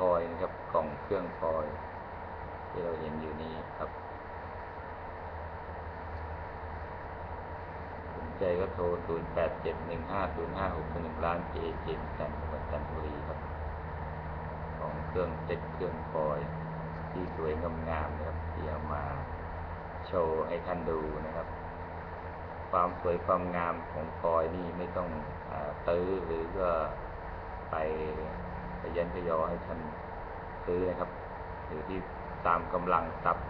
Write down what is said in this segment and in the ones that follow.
พลอยนะครับ กล่องเครื่องพลอยที่เราเห็นอยู่นี้ครับสนใจก็โทร 0 8 7 1 5 0 5 6 1ล้านเจเจนจันทร์จังหวัดจันทบุรีครับ ของเครื่องเซ็ตเครื่องพลอยที่สวยงามๆนะครับที่เอามาโชว์ให้ท่านดูนะครับ ความสวยความงามของพลอยนี่ไม่ต้องอตื้อหรือก็ไป ยันพยอให้ท่านซื้อนะครับอยู่ที่ตามกำลังทรัพย์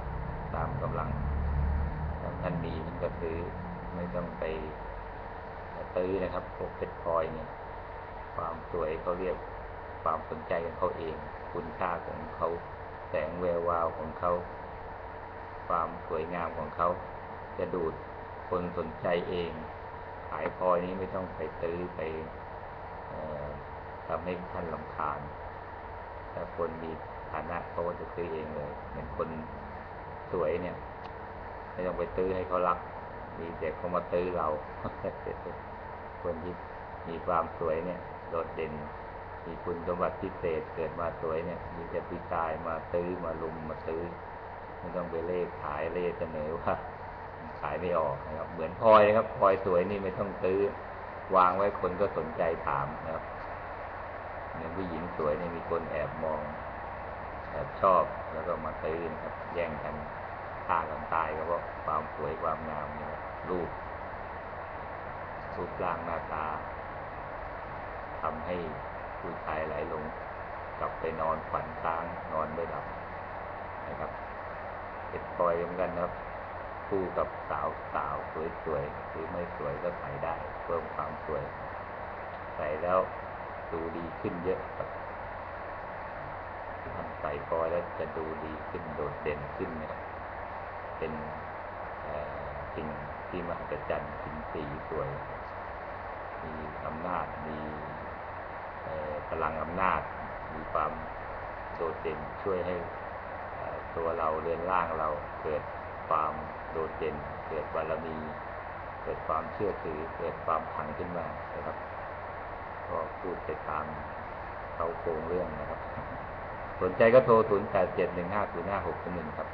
ตามกำลังท่านมีท่านก็ซื้อไม่ต้องไปตื้อนะครับพวกเพชรพลอยเนี่ยความสวยเขาเรียกความสนใจของเขาเอง คุณค่าของเขาแสงแวววาวของเขา ความสวยงามของเขา จะดูดคนสนใจเองขายพลอยนี้ไม่ต้องไปตื้อไป ทำให้ท่านลำคาญถ้าคนมีฐานะเขาก็จะซื้อเองเลยเหมือนคนสวยเนี่ย ไม่ต้องไปตื้อให้เขารัก มีแต่เขามาตื้อเราคนที่มีความสวยเนี่ย โดดเด่น มีคุณสมบัติพิเศษเกิดมาสวยเนี่ย มีแต่ผู้ชายมาตื้อมาลุมมาตื้อไม่ต้องไปเล่ขายเล่เสนอว่าขายไม่ออกนะครับ เหมือนพลอยนะครับพลอยสวยนี่ไม่ต้องซื้อวางไว้คนก็สนใจถามนะครับ เหมือนผู้หญิงสวยเนี่ยมีคนแอบมองแอบชอบแล้วก็มาซื้นะครับ แย่งกันฆ่ากันตายก็เพราะความสวยความงามเนี่ยรูปรูปร่างหน้าตาทำให้ผู้ชายไหลลง กลับไปนอนฝันค้างนอนไม่หลับนะครับเป็นปล่อยเหมือนกันครับคู่กับสาวสาวสวยๆหรือไม่สวยก็ใส่ได้ เพิ่มความสวย ใส่แล้ว ดูดีขึ้นเยอะครับท่านใส่พลอยแล้วจะดูดีขึ้นโดดเด่นขึ้นนะครับเป็นสิ่งที่มหัศจรรย์สิ่งสีสวย มีอำนาจมีพลังอำนาจ มีความโดดเด่นช่วยให้ตัวเราเรือนร่างเราเกิดความโดดเด่น เกิดบารมี เกิดความเชื่อถือ เกิดความพังขึ้นมานะครับ ก็พูดไปตามเขาโครงเรื่องนะครับ สนใจก็โทร 0 8 7 1 5 0 5 6 1ครับ